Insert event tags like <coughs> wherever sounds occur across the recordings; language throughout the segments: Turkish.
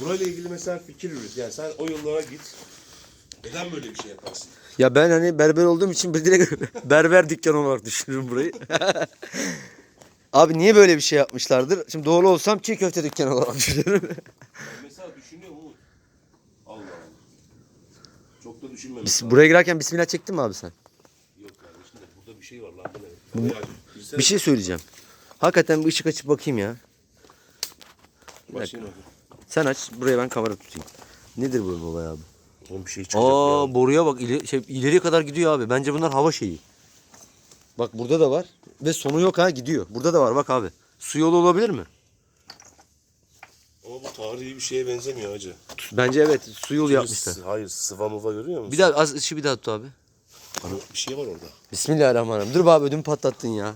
Burayla ilgili mesela fikir yürüt. Yani sen o yıllara git. Neden böyle bir şey yaparsın? Ya ben hani berber olduğum için bir direkt <laughs> berber dükkanı olarak düşünürüm burayı. <laughs> Abi niye böyle bir şey yapmışlardır? Şimdi doğru olsam çiğ köfte dükkanı olarak <laughs> düşünürüm. Mesela düşünüyor mu? Allah Allah. Çok da düşünmemiş. Biz buraya girerken bismillah çektin mi abi sen? Yok kardeşim de burada bir şey var lan bu ne? Bir şey söyleyeceğim. Hakikaten bir ışık açıp bakayım ya. Başlayın hadi. Sen aç buraya ben kamera tutayım. Nedir bu baba abi? Oğlum bir şey çıkacak Aa ya. boruya bak ileri, şey, ileriye kadar gidiyor abi. Bence bunlar hava şeyi. Bak burada da var. Ve sonu yok ha gidiyor. Burada da var bak abi. Su yolu olabilir mi? Ama bu tarihi bir şeye benzemiyor hacı. Bence evet su yolu yapmışlar. Hayır sıva muva görüyor musun? Bir daha az ışığı bir daha tut abi. Ama bir şey var orada. Bismillahirrahmanirrahim. Dur be abi ödümü patlattın ya.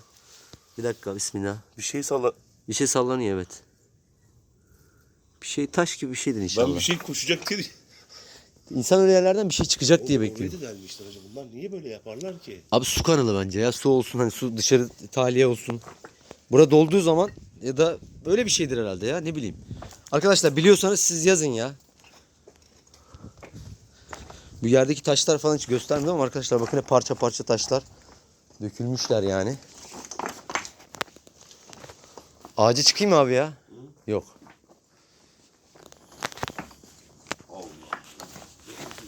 Bir dakika bismillah. Bir şey salla. Bir şey sallanıyor evet. Şey taş gibi bir şeydir inşallah. Ben bir şey koşacak diye. İnsan öyle yerlerden bir şey çıkacak diye bekliyor. Oraya da gelmişler hacı. Bunlar niye böyle yaparlar ki? Abi su kanalı bence ya. Su olsun hani su dışarı tahliye olsun. Burada dolduğu zaman ya da böyle bir şeydir herhalde ya ne bileyim. Arkadaşlar biliyorsanız siz yazın ya. Bu yerdeki taşlar falan hiç göstermiyorum ama arkadaşlar bakın hep parça parça taşlar. Dökülmüşler yani. Ağaca çıkayım mı abi ya? Yok. Allah.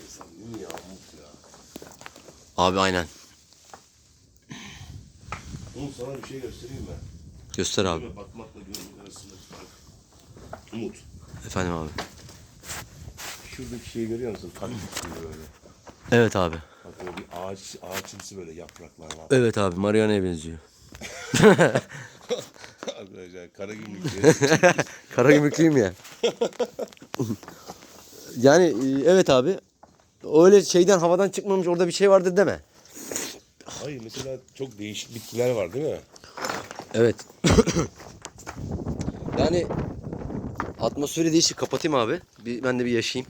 İnsan değil mi ya? Mut ya. Abi aynen. Oğlum sana bir şey göstereyim mi? Göster abi. Bakmakla görmek arasındaki fark. Umut. Efendim abi. Şuradaki şeyi görüyor musun? Gibi böyle. Evet abi. Bak böyle bir ağaç, ağaçımsı böyle yapraklar var. Evet abi Mariana'ya benziyor. <laughs> Arkadaşlar kara gümrükleri. <laughs> Kara gümrüklüyüm ya. <laughs> yani e, evet abi. Öyle şeyden havadan çıkmamış orada bir şey vardır deme. Hayır mesela çok değişik bitkiler var değil mi? Evet. <coughs> yani atmosferi değişik kapatayım abi. Bir, ben de bir yaşayayım.